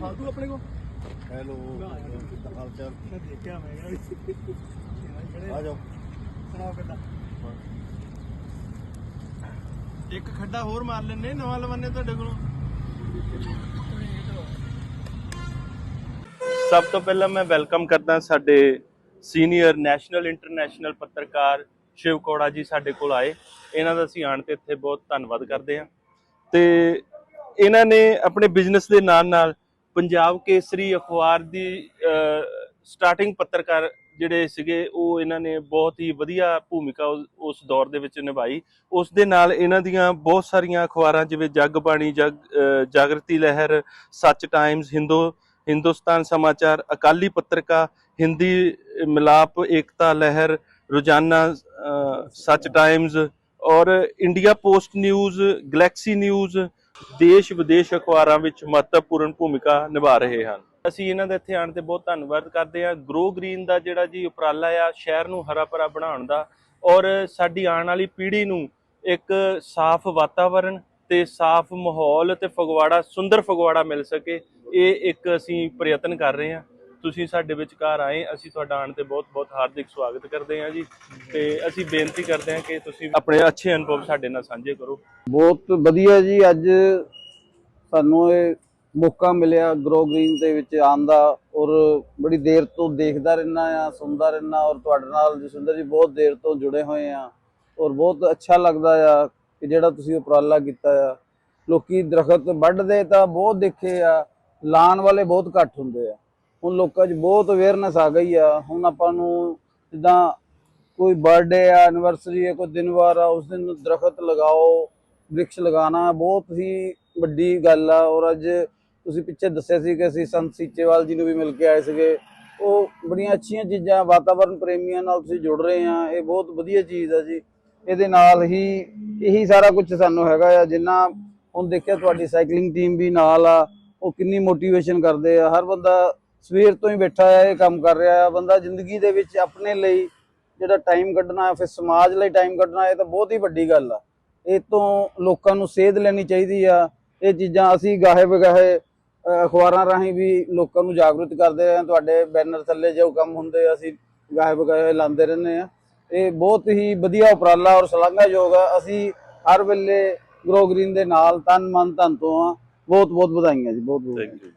ਫਾਲਤੂ ਆਪਣੇ ਕੋ ਹੈਲੋ ਹਾਲ ਚਾਲ? ਮੈਂ ਦੇਖਿਆ ਮੈਂ ਆ ਜਾਓ। ਸੁਣਾਓ ਕਿੱਦਾਂ? ਇੱਕ ਖੱਡਾ ਹੋਰ ਮਾਰ ਲੈਣੇ ਨਵਾਂ ਲਵਾਨੇ ਤੁਹਾਡੇ ਕੋਲੋਂ? ਸਭ ਤੋਂ ਪਹਿਲਾਂ ਮੈਂ ਵੈਲਕਮ ਕਰਦਾ ਸਾਡੇ ਸੀਨੀਅਰ ਨੈਸ਼ਨਲ ਇੰਟਰਨੈਸ਼ਨਲ ਪੱਤਰਕਾਰ ਸ਼ਿਵ ਕੋੜਾ ਜੀ ਸਾਡੇ ਕੋਲ ਆਏ। ਇਹਨਾਂ ਦਾ ਅਸੀਂ ਆਣ ਤੇ ਇੱਥੇ ਬਹੁਤ ਧੰਨਵਾਦ ਕਰਦੇ ਹਾਂ। ਤੇ ਇਹਨਾਂ ਨੇ ਆਪਣੇ ਬਿਜ਼ਨਸ ਦੇ ਨਾਲ ਨਾਲ ਪੰਜਾਬ ਕੇਸਰੀ ਅਖਬਾਰ ਦੀ ਸਟਾਰਟਿੰਗ ਪੱਤਰਕਾਰ ਜਿਹੜੇ ਸੀਗੇ, ਉਹ ਇਹਨਾਂ ਨੇ ਬਹੁਤ ਹੀ ਵਧੀਆ ਭੂਮਿਕਾ ਉਸ- ਦੌਰ ਦੇ ਵਿੱਚ ਨਿਭਾਈ। ਉਸ ਦੇ ਨਾਲ ਇਹਨਾਂ ਦੀਆਂ ਬਹੁਤ ਸਾਰੀਆਂ ਅਖਬਾਰਾਂ, ਜਿਵੇਂ ਜਗ ਬਾਣੀ, ਜਗ ਅਹ ਜਾਗਰਤੀ ਲਹਿਰ, ਸੱਚ ਟਾਈਮਜ਼, ਹਿੰਦੂ, ਹਿੰਦੁਸਤਾਨ ਸਮਾਚਾਰ, ਅਕਾਲੀ ਪੱਤਰਿਕਾ, ਹਿੰਦੀ ਮਿਲਾਪ, ਏਕਤਾ ਲਹਿਰ, ਰੋਜ਼ਾਨਾ ਸੱਚ ਟਾਈਮਜ਼ ਔਰ India Post News, Galaxy News ਦੇਸ਼ ਵਿਦੇਸ਼ ਅਖਬਾਰਾਂ ਵਿੱਚ ਮਹੱਤਵਪੂਰਨ ਭੂਮਿਕਾ ਨਿਭਾ ਰਹੇ ਹਨ। ਅਸੀਂ ਇਹਨਾਂ ਦਾ ਇੱਥੇ ਆਉਣ ਤੇ ਬਹੁਤ ਧੰਨਵਾਦ ਕਰਦੇ ਹਾਂ। ਗਰੋ ਗ੍ਰੀਨ ਦਾ ਜਿਹੜਾ ਜੀ ਉਪਰਾਲਾ ਆ, ਸ਼ਹਿਰ ਨੂੰ ਹਰਾ ਭਰਾ ਬਣਾਉਣ ਦਾ ਔਰ ਸਾਡੀ ਆਉਣ ਵਾਲੀ ਪੀੜ੍ਹੀ ਨੂੰ ਇੱਕ ਸਾਫ਼ ਵਾਤਾਵਰਣ ਤੇ ਸਾਫ਼ ਮਾਹੌਲ ਤੇ ਫਗਵਾੜਾ, ਸੁੰਦਰ ਫਗਵਾੜਾ ਮਿਲ ਸਕੇ, ਇਹ ਇੱਕ ਅਸੀਂ ਪ੍ਰਯਤਨ ਕਰ ਰਹੇ ਹਾਂ। ਤੁਸੀਂ ਸਾਡੇ ਵਿਚਕਾਰ ਆਏ, ਅਸੀਂ ਤੁਹਾਡਾ ਆਉਣ ਤੇ ਬਹੁਤ ਬਹੁਤ ਹਾਰਦਿਕ ਸਵਾਗਤ ਕਰਦੇ ਹਾਂ ਜੀ। ਤੇ ਅਸੀਂ ਬੇਨਤੀ ਕਰਦੇ ਹਾਂ ਕਿ ਤੁਸੀਂ ਆਪਣੇ ਅੱਛੇ ਅਨੁਭਵ ਸਾਡੇ ਨਾਲ ਸਾਂਝੇ ਕਰੋ। ਬਹੁਤ ਵਧੀਆ ਜੀ, ਅੱਜ ਸਾਨੂੰ ਇਹ ਮੌਕਾ ਮਿਲਿਆ ਗਰੋ ਗ੍ਰੀਨ ਦੇ ਵਿੱਚ ਆਉਣ ਦਾ ਔਰ ਬੜੀ ਦੇਰ ਤੋਂ ਦੇਖਦਾ ਰਹਿਣਾ ਆ ਸੁਣਦਾ ਰਹਿਣਾ ਔਰ ਤੁਹਾਡੇ ਨਾਲ ਜਸਵਿੰਦਰ ਜੀ ਬਹੁਤ ਦੇਰ ਤੋਂ ਜੁੜੇ ਹੋਏ ਆ ਔਰ ਬਹੁਤ ਅੱਛਾ ਲੱਗਦਾ ਆ ਕਿ ਜਿਹੜਾ ਤੁਸੀਂ ਉਪਰਾਲਾ ਕੀਤਾ ਆ। ਲੋਕੀ ਦਰਖਤ ਵੱਢਦੇ ਤਾਂ ਬਹੁਤ ਦੇਖੇ ਆ ਲਾਣ ਵਾਲੇ ਬਹੁਤ ਘੱਟ ਹੁੰਦੇ ਆ। ਹੁਣ ਲੋਕਾਂ 'ਚ ਬਹੁਤ ਅਵੇਅਰਨੈਸ ਆ ਗਈ ਆ। ਹੁਣ ਆਪਾਂ ਨੂੰ ਜਿੱਦਾਂ ਕੋਈ ਬਰਥਡੇ ਆ ਐਨੀਵਰਸਰੀ ਆ, ਕੋਈ ਦਿਨ ਵਾਰ ਆ, ਉਸ ਦਿਨ ਦਰਖਤ ਲਗਾਓ, ਵ੍ਰਿਕਸ਼ ਲਗਾਉਣਾ, ਬਹੁਤ ਹੀ ਵੱਡੀ ਗੱਲ ਆ। ਔਰ ਅੱਜ ਤੁਸੀਂ ਪਿੱਛੇ ਦੱਸਿਆ ਸੀ ਕਿ ਅਸੀਂ ਸੰਤ ਸੀਚੇਵਾਲ ਜੀ ਨੂੰ ਵੀ ਮਿਲ ਕੇ ਆਏ ਸੀਗੇ। ਉਹ ਬੜੀਆਂ ਅੱਛੀਆਂ ਚੀਜ਼ਾਂ ਵਾਤਾਵਰਣ ਪ੍ਰੇਮੀਆਂ ਨਾਲ ਤੁਸੀਂ ਜੁੜ ਰਹੇ ਆ। ਇਹ ਬਹੁਤ ਵਧੀਆ ਚੀਜ਼ ਆ ਜੀ। ਇਹਦੇ ਨਾਲ ਹੀ ਇਹੀ ਸਾਰਾ ਕੁਝ ਸਾਨੂੰ ਹੈਗਾ ਆ। ਜਿੰਨਾ ਹੁਣ ਦੇਖਿਆ ਤੁਹਾਡੀ ਸਾਈਕਲਿੰਗ ਟੀਮ ਵੀ ਨਾਲ ਆ, ਉਹ ਕਿੰਨੀ ਮੋਟੀਵੇਸ਼ਨ ਕਰਦੇ ਆ। ਹਰ ਬੰਦਾ ਸਵੇਰ ਤੋਂ ਹੀ ਬੈਠਾ ਆ ਇਹ ਕੰਮ ਕਰ ਰਿਹਾ ਆ। ਬੰਦਾ ਜ਼ਿੰਦਗੀ ਦੇ ਵਿੱਚ ਆਪਣੇ ਲਈ ਜਿਹੜਾ ਟਾਈਮ ਕੱਢਣਾ ਫਿਰ ਸਮਾਜ ਲਈ ਟਾਈਮ ਕੱਢਣਾ ਇਹ ਤਾਂ ਬਹੁਤ ਹੀ ਵੱਡੀ ਗੱਲ ਆ। ਇਹ ਤੋਂ ਲੋਕਾਂ ਨੂੰ ਸੇਧ ਲੈਣੀ ਚਾਹੀਦੀ ਆ। ਇਹ ਚੀਜ਼ਾਂ ਅਸੀਂ ਗਾਹੇ ਬਗਾਹੇ ਅਖਬਾਰਾਂ ਰਾਹੀਂ ਵੀ ਲੋਕਾਂ ਨੂੰ ਜਾਗਰੂਕ ਕਰਦੇ ਆ ਤੁਹਾਡੇ ਬੈਨਰ ਥੱਲੇ ਜੋ ਕੰਮ ਹੁੰਦੇ ਆ ਅਸੀਂ ਗਾਹੇ ਬਗਾਹੇ ਲਾਉਂਦੇ ਰਹਿੰਦੇ ਆ ਇਹ ਬਹੁਤ ਹੀ ਵਧੀਆ ਉਪਰਾਲਾ ਔਰ ਸ਼ਲਾਘਾਯੋਗ ਆ। ਅਸੀਂ ਹਰ ਵੇਲੇ ਗਰੋ ਗ੍ਰੀਨ ਦੇ ਨਾਲ ਤਨ ਮਨ ਧਨ ਤੋਂ ਆ। ਬਹੁਤ ਬਹੁਤ ਵਧਾਈਆਂ ਜੀ ਬਹੁਤ ਬਹੁਤ ਥੈਂਕ ਯੂ